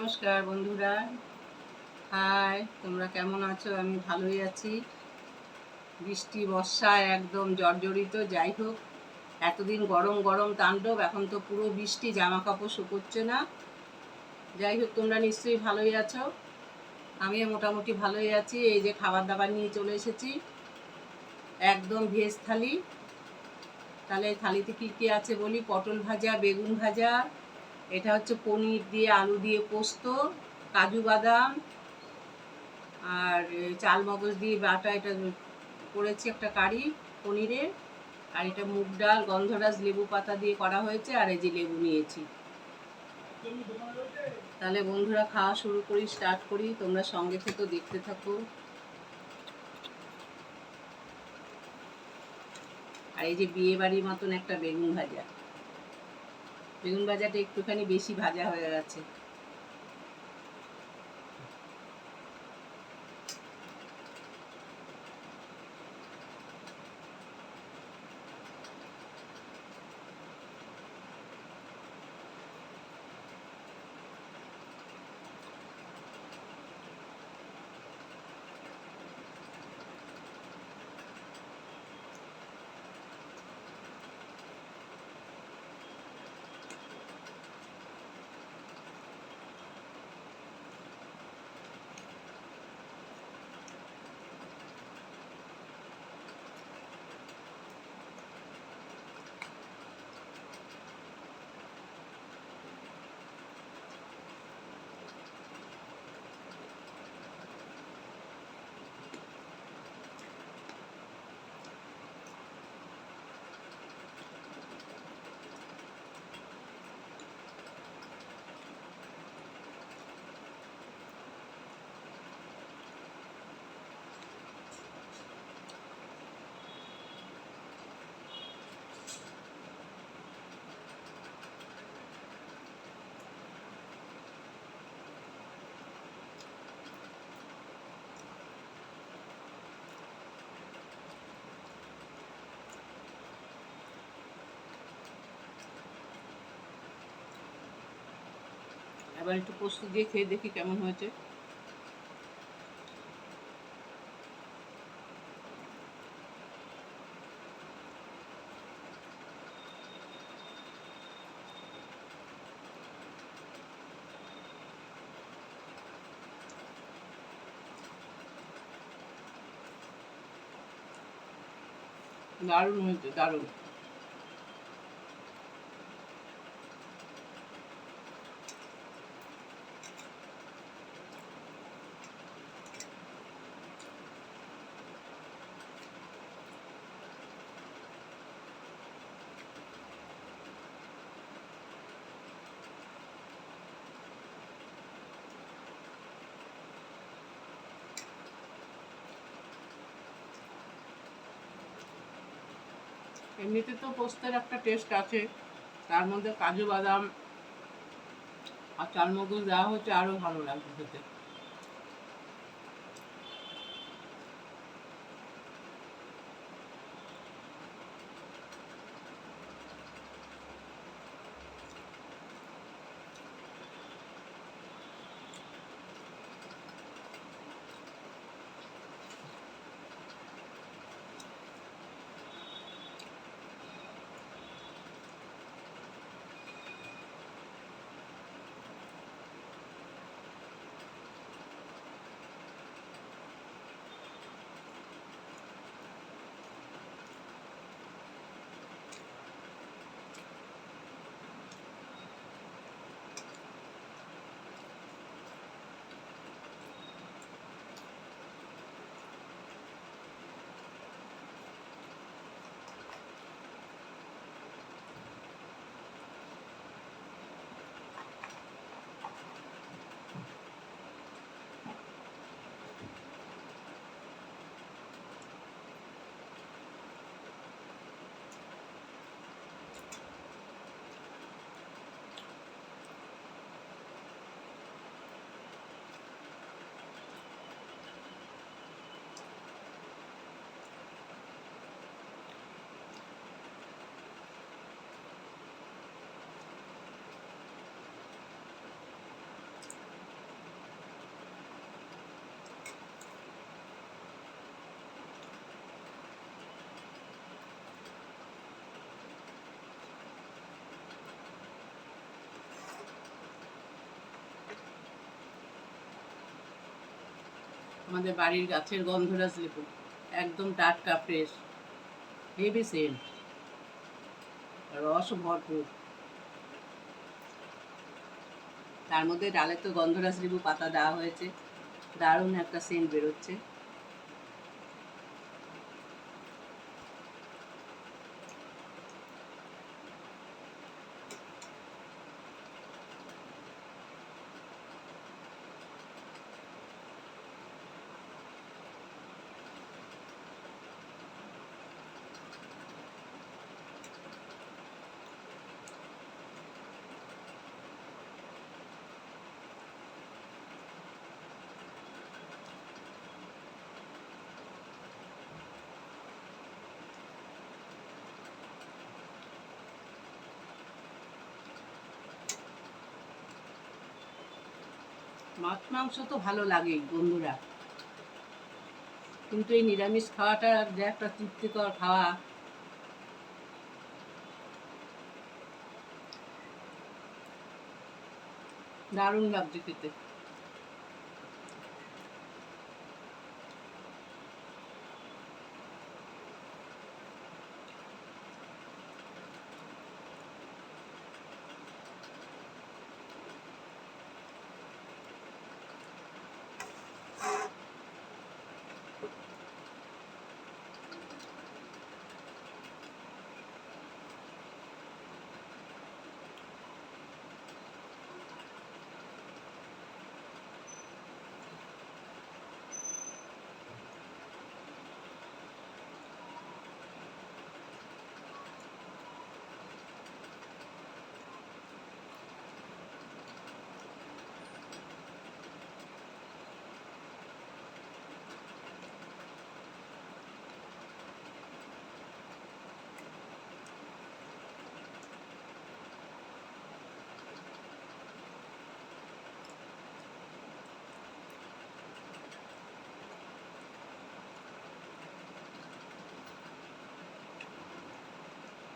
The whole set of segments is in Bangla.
নমস্কার বন্ধুরা। হাই, তোমরা কেমন আছো? আমি ভালোই আছি। বৃষ্টি বর্ষায় একদম জর্জরিত। যাই হোক, এতদিন গরম গরম তাণ্ডব, এখন তো পুরো বৃষ্টি জামা কাপড় শুকোচ্ছে না। যাই হোক, তোমরা নিশ্চয়ই ভালোই আছো। আমিও মোটামুটি ভালোই আছি। এই যে খাবার দাবার নিয়ে চলে এসেছি। একদম ভেজ থালি। তাহলে থালিতে কী কী আছে বলি? পটল ভাজা, বেগুন ভাজা এটা হচ্ছে পনির দিয়ে আলু দিয়ে পোস্ত, কাজু বাদাম আর চাল মগজ দিয়ে বাটা এটা করেছি একটা কারি পনিরের আর এটা মুগ ডাল, গন্ধরাজ লেবু পাতা দিয়ে করা হয়েছে আর এই যে লেবু নিয়েছি। তাহলে বন্ধুরা খাওয়া শুরু করি স্টার্ট করি, তোমরা সঙ্গে থেকেও দেখতে থাকো। আর এই যে বিয়ে বাড়ির মতন একটা বেগুন ভাজা। বেগুন ভাজাটা একটুখানি বেশি ভাজা হয়ে গেছে। এবার একটু পোস্ত দিয়ে খেয়ে দেখি কেমন হয়েছে। দারুণ হয়েছে দারুণ। এমনিতে তো পোস্তের একটা টেস্ট আছে। তার মধ্যে কাজু বাদাম আর চালমগজ দেওয়া হচ্ছে আরও ভালো লাগবে খেতে। আমাদের বাড়ির গাছের গন্ধরাজ লেবু একদম টাটকা ফ্রেশ হেভি সেল রস ভরপুর। তার মধ্যে ডালে তো গন্ধরাজ লেবু পাতা দেওয়া হয়েছে। দারুণ একটা সেন্ট বেরোচ্ছে। মাছ মাংস তো ভালো লাগেই বন্ধুরা। কিন্তু এই নিরামিষ খাওয়াটা যে একটা তৃপ্তিকর খাওয়া। দারুণ লাগছে খেতে।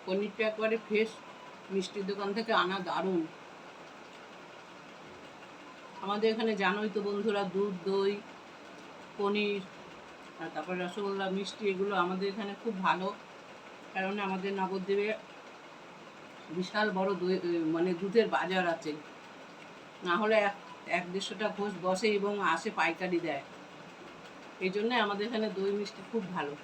পনিরটা একবারে ফ্রেশ মিষ্টির দোকান থেকে আনা দারুণ। আমাদের এখানে জানোই তো বন্ধুরা, দুধ, দই, পনির, আর তারপর রসগোল্লা, মিষ্টি, এগুলো আমাদের এখানে খুব ভালো। কারণ আমাদের নবদ্বীপে বিশাল বড় দই মানে দুধের বাজার আছে। না হলে এক এক দেড়শোটা ঘোষ বসে এবং আসে পাইকারি দেয়। এই জন্যে আমাদের এখানে দই, মিষ্টি খুব ভালো।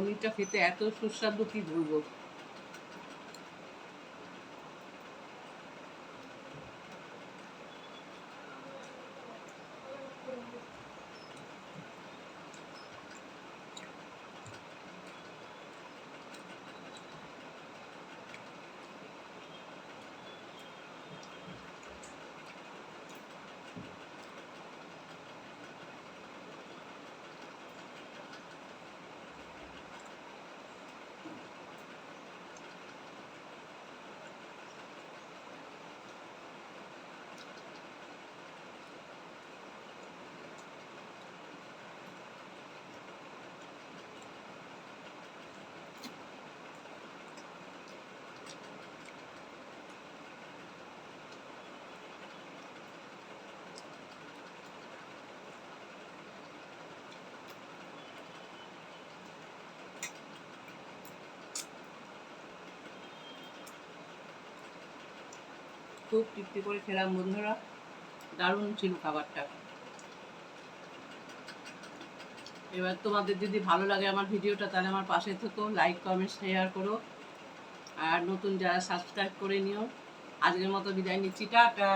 পনিরটা খেতে এত সুস্বাদু কি বলব? খুব তৃপ্তি করে খেলাম, বন্ধুরা। দারুণ ছিল খাবারটা। এবার তোমাদের যদি ভালো লাগে আমার ভিডিওটা, তাহলে আমার পাশে থেকো লাইক কমেন্ট শেয়ার করো। আর নতুন যারা সাবস্ক্রাইব করে নিও, আজকের মতো বিদায় নিচ্ছি, টাটা!